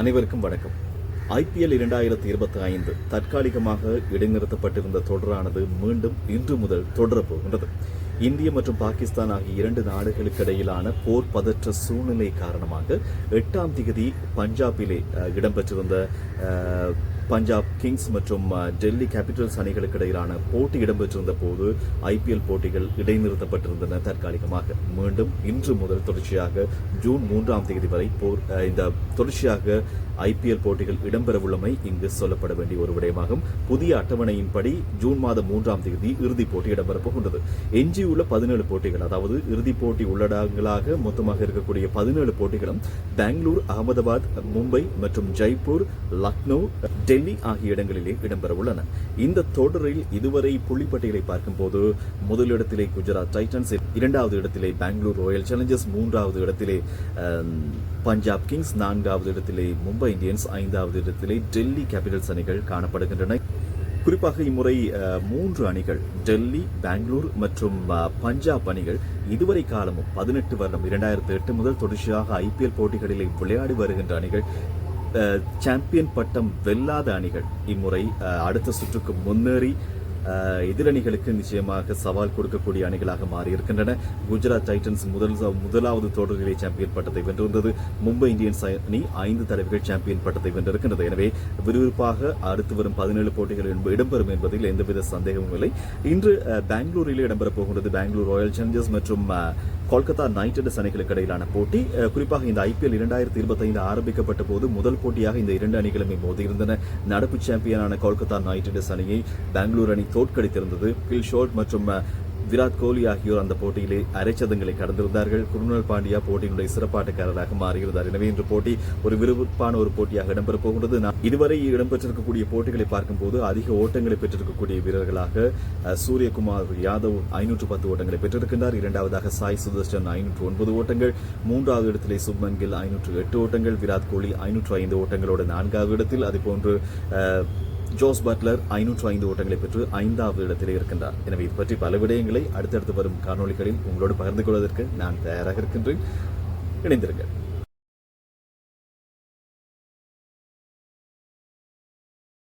அனைவருக்கும் வணக்கம். ஐபிஎல் இரண்டாயிரத்தி இருபத்தி ஐந்து தற்காலிகமாக இடைநிறுத்தப்பட்டிருந்த தொடரானது மீண்டும் இன்று முதல் தொடரப்போகின்றது இந்திய மற்றும் பாகிஸ்தான் ஆகிய இரண்டு நாடுகளுக்கு இடையிலான போர் பதற்ற சூழ்நிலை காரணமாக எட்டாம் திகதி பஞ்சாபிலே இடம்பெற்றிருந்த பஞ்சாப் கிங்ஸ் மற்றும் டெல்லி கேபிட்டல்ஸ் அணிகளுக்கு இடையிலான போட்டி இடம்பெற்றிருந்த போது ஐபிஎல் போட்டிகள் இடைநிறுத்தப்பட்டிருந்தன தற்காலிகமாக. மீண்டும் இன்று முதல் தொடர்ச்சியாக ஜூன் மூன்றாம் தேதி வரை போர் இந்த தொடர்ச்சியாக ஐபிஎல் போட்டிகள் இடம்பெறவுள்ளமை இங்கு சொல்லப்பட வேண்டிய ஒரு விடயமாகும். புதிய அட்டவணையின்படி ஜூன் மாதம் மூன்றாம் தேதி இறுதிப் போட்டி இடம்பெறப் போகின்றது. எஞ்சியுள்ள பதினேழு போட்டிகள் அதாவது இறுதிப் போட்டி உள்ளடங்களாக மொத்தமாக இருக்கக்கூடிய பதினேழு போட்டிகளும் பெங்களூர் அகமதாபாத் மும்பை மற்றும் ஜெய்ப்பூர் லக்னோ டெல்லி ஆகிய இடங்களிலே இடம்பெற உள்ளன. இந்த தொடரில் இதுவரை புள்ளிப்பட்டியலை பார்க்கும்போது முதலிடத்திலே குஜராத் டைட்டன்ஸ் இரண்டாவது இடத்திலே பெங்களூர் ராயல் சேலஞ்சர்ஸ் மூன்றாவது இடத்திலே பஞ்சாப் கிங்ஸ் நான்காவது இடத்திலே மும்பை இந்தியன்ஸ் ஐந்தாவது இடத்திலே டெல்லி கேபிட்டல்ஸ் அணிகள் காணப்படுகின்றன. குறிப்பாக இம்முறை மூன்று அணிகள் டெல்லி பெங்களூர் மற்றும் பஞ்சாப் அணிகள் இதுவரை காலமும் பதினெட்டு வருடம் இரண்டாயிரத்தி எட்டு முதல் தொடர்ச்சியாக ஐபிஎல் போட்டிகளில் விளையாடி வருகின்ற அணிகள் சாம்பியன் பட்டம் வெல்லாத அணிகள். இம்முறை அடுத்த சுற்றுக்கு முன்னேறி எதிரணிகளுக்கு நிச்சயமாக சவால் கொடுக்கக்கூடிய அணிகளாக மாறி இருக்கின்றன குஜராத் டைட்டன்ஸ் முதல் முதலாவது தொடர்களை சாம்பியன் பட்டத்தை வென்றிருந்தது. மும்பை இந்தியன்ஸ் அணி ஐந்து தடவைகள் சாம்பியன் பட்டத்தை வென்றிருக்கின்றது. எனவே விறுவிறுப்பாக அடுத்து வரும் பதினேழு போட்டிகள் இடம்பெறும் என்பதில் எந்தவித சந்தேகமும் இல்லை. இன்று பெங்களூரில் இடம்பெறப் போகின்றது. பெங்களூர் ராயல் சேலஞ்சர்ஸ் மற்றும் கொல்கத்தா நைட் ரைடர்ஸ் அணிகளுக்கு இடையிலான போட்டி. குறிப்பாக இந்த ஐபிஎல் இரண்டாயிரத்தி இருபத்தைந்து ஆரம்பிக்கப்பட்ட போது முதல் போட்டியாக இந்த இரண்டு அணிகளுமே மோதியிருந்தன. நடப்பு சாம்பியனான கொல்கத்தா நைட் ரைடர்ஸ் அணியை பெங்களூர் அணி தோற்கடித்திருந்தது. பில் ஷோட் மற்றும் விராட் கோலி ஆகியோர் அந்த போட்டியிலே அரைச்சதங்களை கடந்திருந்தார்கள். குருணல் பாண்டியா போட்டியினுடைய சிறப்பாட்டக்காரராக மாறியிருந்தார். எனவே இன்று போட்டி ஒரு விறுவிறுப்பான ஒரு போட்டியாக இடம்பெறப் போகிறது நான் இதுவரை இடம்பெற்றிருக்கக்கூடிய போட்டிகளை பார்க்கும்போது அதிக ஓட்டங்களை பெற்றிருக்கக்கூடிய வீரர்களாக சூரியகுமார் யாதவ் ஐநூற்று பத்து ஓட்டங்களை பெற்றிருக்கின்றார். இரண்டாவதாக சாய் சுதர்ஷன் ஐநூற்று ஒன்பது ஓட்டங்கள். மூன்றாவது இடத்திலே சுப்மன் கில் ஐநூற்று எட்டு ஓட்டங்கள். விராட் கோலி ஐநூற்று ஐந்து ஓட்டங்களோடு நான்காவது இடத்தில். அதுபோன்று ஜோஸ் பட்லர் ஐநூற்று ஐந்து ஓட்டங்களை பெற்று ஐந்தாவது இடத்திலே இருக்கின்றார். எனவே இது பற்றி பல விடயங்களை அடுத்தடுத்து வரும் காணொலிகளில் உங்களோடு பகிர்ந்து கொள்வதற்கு நான் தயாராக இருக்கின்றேன். இணைந்திருங்கள்.